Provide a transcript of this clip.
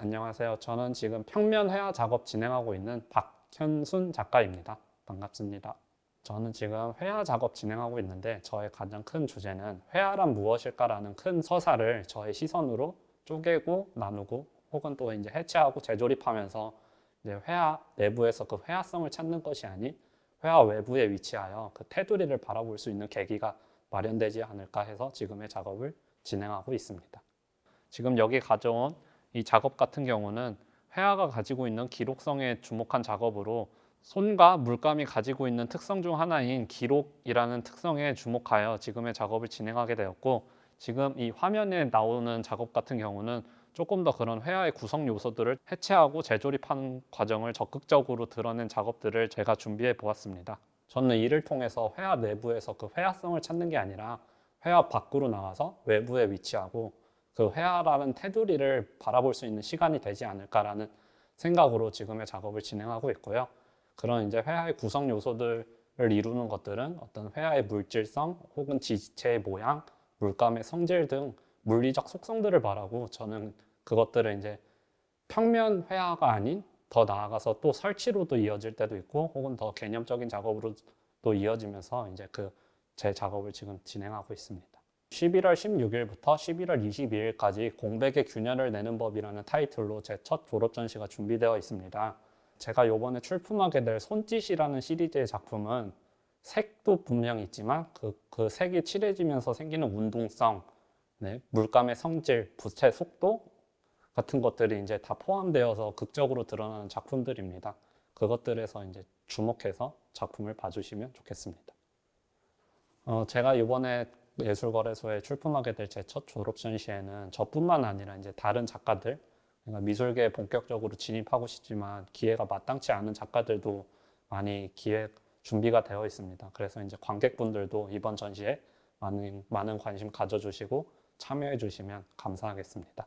안녕하세요. 저는 지금 평면 회화 작업 진행하고 있는 박현순 작가입니다. 반갑습니다. 저는 지금 회화 작업 진행하고 있는데 저의 가장 큰 주제는 회화란 무엇일까라는 큰 서사를 저의 시선으로 쪼개고 나누고 혹은 또 이제 해체하고 재조립하면서 이제 회화 내부에서 그 회화성을 찾는 것이 아닌 회화 외부에 위치하여 그 테두리를 바라볼 수 있는 계기가 마련되지 않을까 해서 지금의 작업을 진행하고 있습니다. 지금 여기 가져온 이 작업 같은 경우는 회화가 가지고 있는 기록성에 주목한 작업으로 손과 물감이 가지고 있는 특성 중 하나인 기록이라는 특성에 주목하여 지금의 작업을 진행하게 되었고 지금 이 화면에 나오는 작업 같은 경우는 조금 더 그런 회화의 구성 요소들을 해체하고 재조립하는 과정을 적극적으로 드러낸 작업들을 제가 준비해 보았습니다. 저는 이를 통해서 회화 내부에서 그 회화성을 찾는 게 아니라 회화 밖으로 나와서 외부에 위치하고 그 회화라는 테두리를 바라볼 수 있는 시간이 되지 않을까라는 생각으로 지금의 작업을 진행하고 있고요. 그런 이제 회화의 구성 요소들을 이루는 것들은 어떤 회화의 물질성 혹은 지체의 모양, 물감의 성질 등 물리적 속성들을 말하고 저는 그것들을 이제 평면 회화가 아닌 더 나아가서 또 설치로도 이어질 때도 있고 혹은 더 개념적인 작업으로도 이어지면서 이제 그 제 작업을 지금 진행하고 있습니다. 11월 16일부터 11월 22일까지 공백의 균열을 내는 법이라는 타이틀로 제 첫 졸업 전시가 준비되어 있습니다. 제가 이번에 출품하게 될 손짓이라는 시리즈의 작품은 색도 분명히 있지만 그, 그 색이 칠해지면서 생기는 운동성, 네, 물감의 성질, 붓의 속도 같은 것들이 이제 다 포함되어서 극적으로 드러나는 작품들입니다. 그것들에서 이제 주목해서 작품을 봐주시면 좋겠습니다. 어, 제가 이번에 예술거래소에 출품하게 될 제 첫 졸업 전시회는 저뿐만 아니라 이제 다른 작가들, 그러니까 미술계에 본격적으로 진입하고 싶지만 기회가 마땅치 않은 작가들도 많이 기획 준비가 되어 있습니다. 그래서 이제 관객분들도 이번 전시에 많은 많은 관심 가져주시고 참여해 주시면 감사하겠습니다.